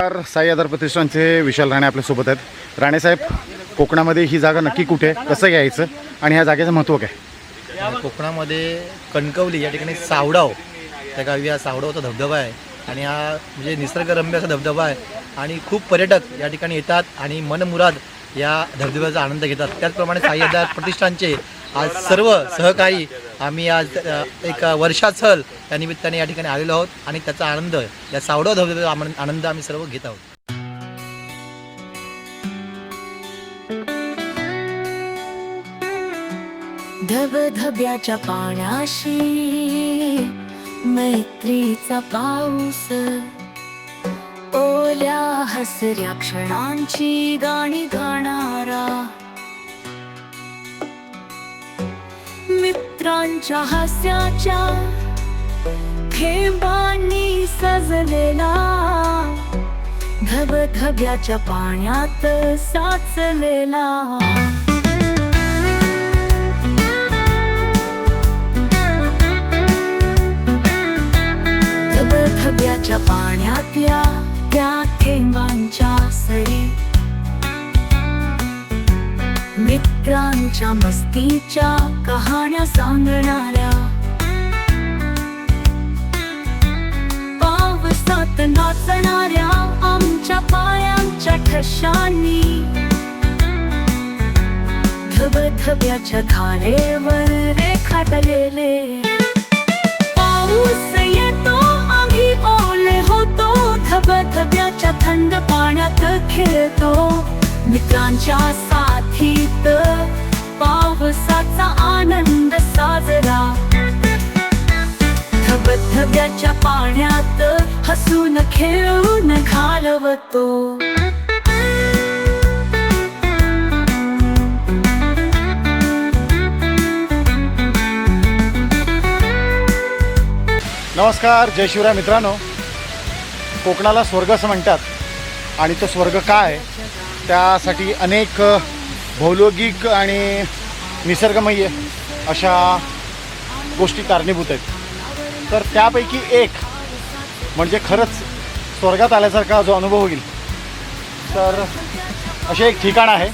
नमस्कार साई आधार प्रतिष्ठानचे विशाल राणे आपल्यासोबत आहेत. राणेसाहेब कोकणामध्ये ही जागा नक्की कुठे? आहे कसं घ्यायचं? आणि ह्या जागेचं महत्त्व काय? कोकणामध्ये कणकवली या ठिकाणी सावडाव. त्या गावी हा सावडावचा धबधबा आहे. आणि हा म्हणजे निसर्गरम्य असा धबधबा आहे. आणि खूप पर्यटक या ठिकाणी येतात आणि मनमुराद या धबधब्याचा आनंद घेतात. त्याचप्रमाणे साई आधार प्रतिष्ठानचे आज सर्व सहकारी आम्ही आज एक वर्षा सहल या निमित्ताने या ठिकाणी आलेलो आहोत आणि त्याचा आनंद या सावडा धबधब्याचा आनंद आम्ही सर्व घेत आहोत. धबधब्याच्या पाण्याशी मैत्रीचा पाऊस. ओल्या हसऱ्या क्षणांची गाणी गाणारा मित्रांच्या हास्याच्या खेंबांनी सजलेला धबधब्याच्या पाण्यात साचलेला. धबधब्याच्या पाण्यातल्या त्या थेंबांच्या सरी मित्रांच्या मस्तीच्या कहाण्या सांगणाऱ्या. पावसात नाचणाऱ्या आमच्या पायांच्या ठशांनी. धबधब्याच्या धारेवर रेखाटलेले पाऊस येतो आम्ही ओले होतो. धबधब्याच्या थंड पाण्यात खेळतो. मित्रांच्या धब्याच्या पाण्यात हसून खेळून घालवतो. नमस्कार जय शिवराय मित्रांनो. कोकणाला स्वर्ग असं म्हणतात. आणि तो स्वर्ग काय? त्यासाठी अनेक भौलोगिक आणि निसर्गमय अशा गोष्टी कारणीभूत आहेत. तर त्यापैकी एक म्हणजे खरंच स्वर्गात आल्यासारखा जो अनुभव होईल. तर असे एक ठिकाण आहे.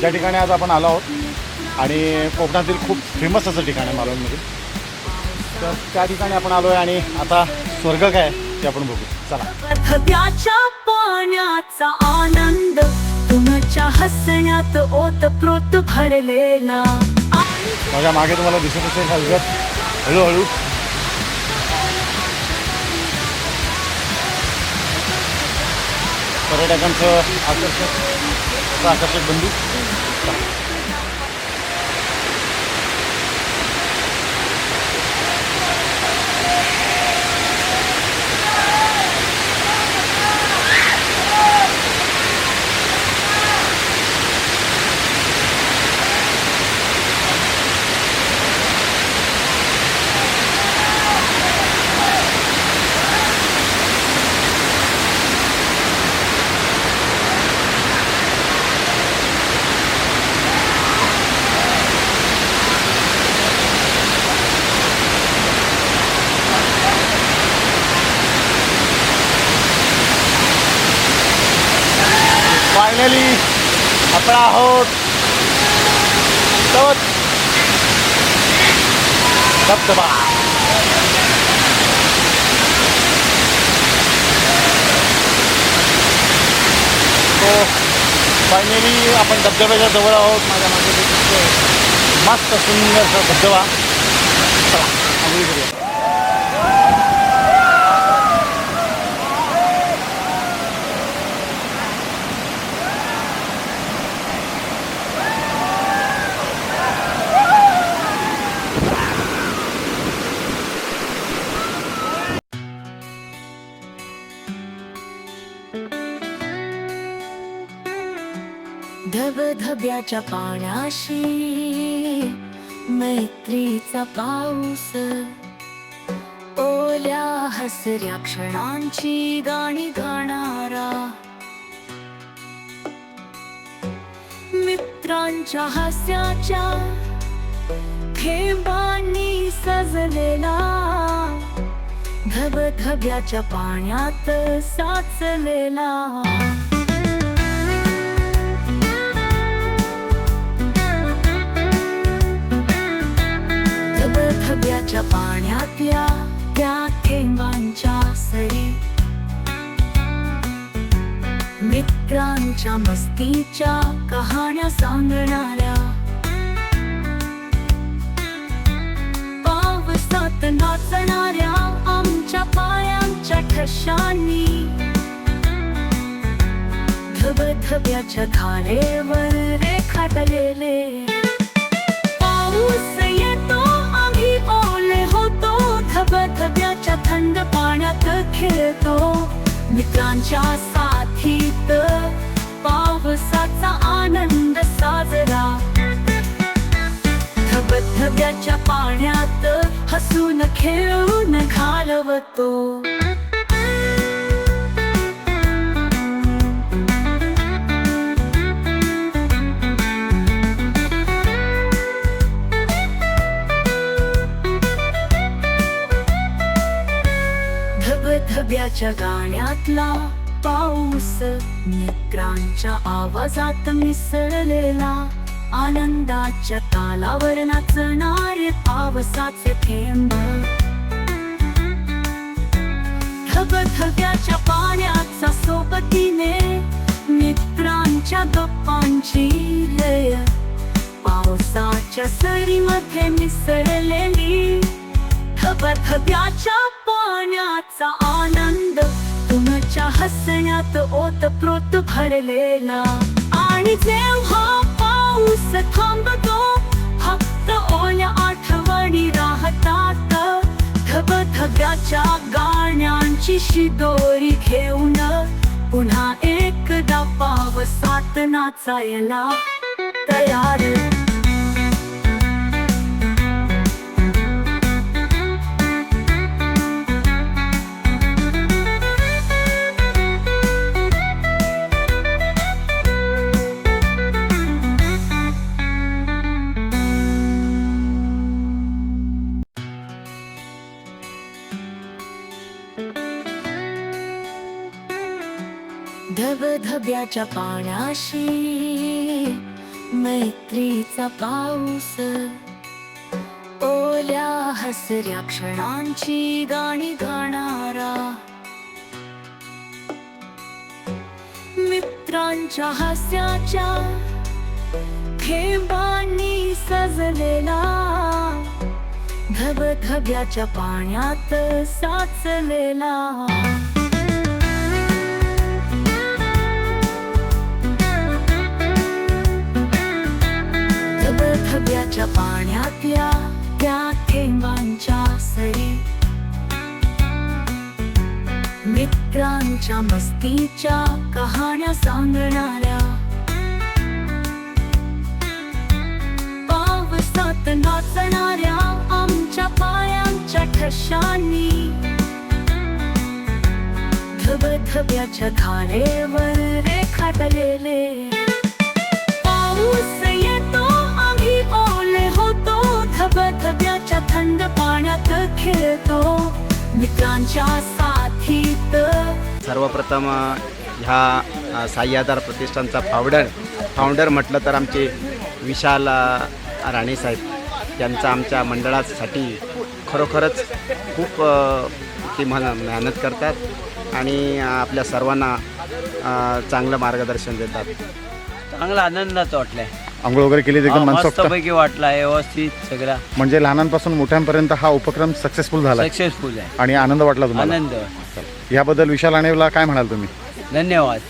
ज्या ठिकाणी आज आपण आलो आहोत. आणि कोकणातील खूप फेमस असं ठिकाण आहे मालवणमध्ये. तर त्या ठिकाणी आपण आलो आहे आणि आता स्वर्ग काय ते आपण बघू. चला. पाण्याचा आनंद तुमच्या हसण्यात ओतप्रोत भरलेला. माझ्या मागे तुम्हाला दिसत असेल हलगत. हळूहळू. पर्यटकांचं आकर्षक आकर्षक बंदी फायनली आपण आहोत. तवत धबधबा. तो फायनली आपण धबधब्याच्या जवळ आहोत. माझ्या मागे मस्त सुंदर धबधबा. चला आंघोळी धबधब्याच्या पाण्याशी मैत्रीचा पाऊस. ओल्या हसऱ्या क्षणांची गाणी गाणारा. मित्रांच्या हास्याच्या थेंबांनी सजलेला. धबधब्याच्या पाण्यात साचलेला. धबधब्याच्या पाण्यातल्या त्या थेंबांच्या सरी. मित्रांच्या मस्तीच्या कहाण्या सांगणाऱ्या. पावसात नाचणाऱ्या आमच्या पायांच्या ठशांनी. धबधब्याच्या धारेवर रेखाटलेले. पाऊस येतो मुलांच्या साथीत पावसाचा आनंद साजरा. धबधब्याच्या पाण्यात हसून खेळून घालवतो. तुझ्या गाण्यातला पाऊस मित्रांच्या आवाजात मिसळलेला आनंदाच्या तालावर नाचणारे पावसाचे थेंब. थबथब्याच्या पाण्याचा सोबतीने मित्रांच्या गप्पांची लय पावसाच्या सरीमध्ये मिसळलेली थबथब्याच्या पाण्याचा आनंद हसण्यात ओत प्रोत भरलेला. आणि जेव्हा पाऊस थांबतो फक्त ओल्या आठवणी राहतात. धबधब्याच्या गाण्यांची शिदोरी घेऊन पुन्हा एकदा पावसात नाचायला तयार. धबधब्याच्या पाण्याशी मैत्रीचा पाऊस. ओल्या हसऱ्या क्षणांची गाणी गाणारा मित्रांच्या हास्याच्या खेबांनी सजलेला धबधब्याच्या पाण्यात साचलेला धबधब्याच्या पाण्यातल्या त्या थेंबांच्या सरी. मित्रांच्या मस्तीच्या कहाण्या सांगणाऱ्या. पावसात नाचणाऱ्या आमच्या पायांच्या ठशांनी. धबधब्याच्या धारेवर रेखाटलेले. पाऊस धबधब्याच्या थंड पाण्यात खेळतो मित्रांच्या साथीत. सर्वप्रथम ह्या आधार प्रतिष्ठानचा फावडर फाउंडर म्हटलं तर आमचे विशाल राणेसाहेब यांचा आमच्या मंडळासाठी खरोखरच खूप ते मन मेहनत करतात आणि आपल्या सर्वांना चांगलं मार्गदर्शन देतात. चांगला आनंदात वाटलाय. आंघोळ वगैरे केली एकदम मनसोक्त. वाटला व्यवस्थित सगळा. म्हणजे लहानांपासून मोठ्यांपर्यंत हा उपक्रम सक्सेसफुल झाला. सक्सेसफुल आहे. आणि आनंद वाटला तुम्हाला. आनंद. याबद्दल विशाल आणेवला काय म्हणाल तुम्ही? धन्यवाद.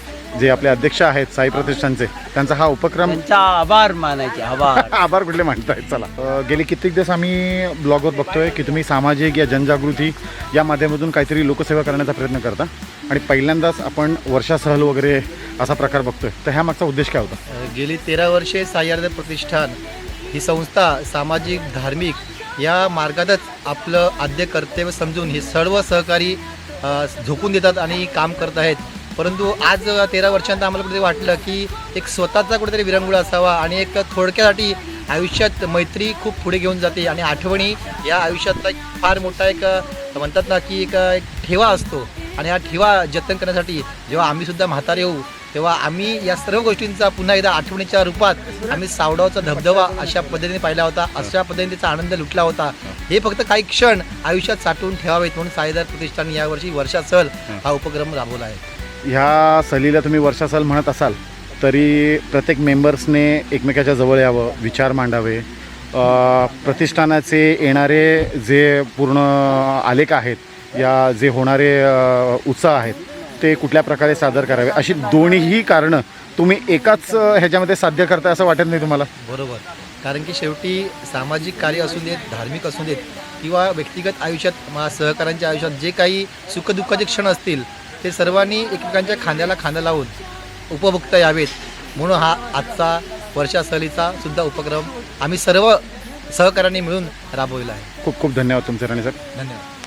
जे आपले अध्यक्ष आहेत साई प्रतिष्ठानचे त्यांचा हा उपक्रम त्यांचा आभार मानायचे आभार. आभार कुठले मानतायत? चला. अ, गेली कित्येक दिवस आम्ही ब्लॉगवर बघतोय की तुम्ही सामाजिक या जनजागृती या माध्यमातून काहीतरी लोकसेवा करण्याचा प्रयत्न करता. आणि पहिल्यांदाच आपण वर्षा सहल वगैरे असा प्रकार बघतोय. तर ह्या मागचा उद्देश काय होता? गेली तेरा वर्षे साह्यार्थ प्रतिष्ठान ही संस्था सामाजिक धार्मिक या मार्गातच आपलं आद्य कर्तव्य समजून हे सर्व सहकारी अ, झोकून देतात आणि काम करत आहेत. परंतु आज तेरा वर्षांत आम्हाला कुठेतरी वाटलं की एक स्वतःचा कुठेतरी विरंगुळा असावा आणि एक थोडक्यासाठी आयुष्यात मैत्री खूप पुढे घेऊन जाते आणि आठवणी या आयुष्यातला एक फार मोठा एक म्हणतात ना की एक एक ठेवा असतो. आणि हा ठेवा जतन करण्यासाठी जेव्हा आम्ही सुद्धा म्हातारे होऊ तेव्हा आम्ही या सर्व गोष्टींचा पुन्हा एकदा आठवणीच्या रूपात आम्ही सावडावचा धबधबा अशा पद्धतीने पाहिला होता. अशा पद्धतीने त्याचा आनंद लुटला होता. हे फक्त काही क्षण आयुष्यात साठवून ठेवावेत म्हणून साईदार प्रतिष्ठान यावर्षी वर्षा सहल हा उपक्रम राबवला आहे. ह्या सहलीला तुम्ही वर्षासाल म्हणत असाल तरी प्रत्येक मेंबर्सने एकमेकाच्या जवळ यावं विचार मांडावे. प्रतिष्ठानाचे येणारे जे पूर्ण आलेख आहेत या जे होणारे उत्साह आहेत ते कुठल्या प्रकारे सादर करावे? अशी दोन्हीही कारणं तुम्ही एकाच ह्याच्यामध्ये साध्य करताय असं वाटत नाही तुम्हाला? बरोबर. कारण की शेवटी सामाजिक कार्य असू देत धार्मिक असू देत किंवा व्यक्तिगत आयुष्यात मा सहकारांच्या आयुष्यात जे काही सुखदुःखाचे क्षण असतील ते सर्वांनी एकमेकांच्या खांद्याला खांदा लावून उपभोगता यावेत. म्हणून हा आजचा वर्षा सहलीचा सुद्धा उपक्रम आम्ही सर्व सहकाऱ्यांनी मिळून राबविला आहे. खूप खूप धन्यवाद तुमचे राणे सर. धन्यवाद.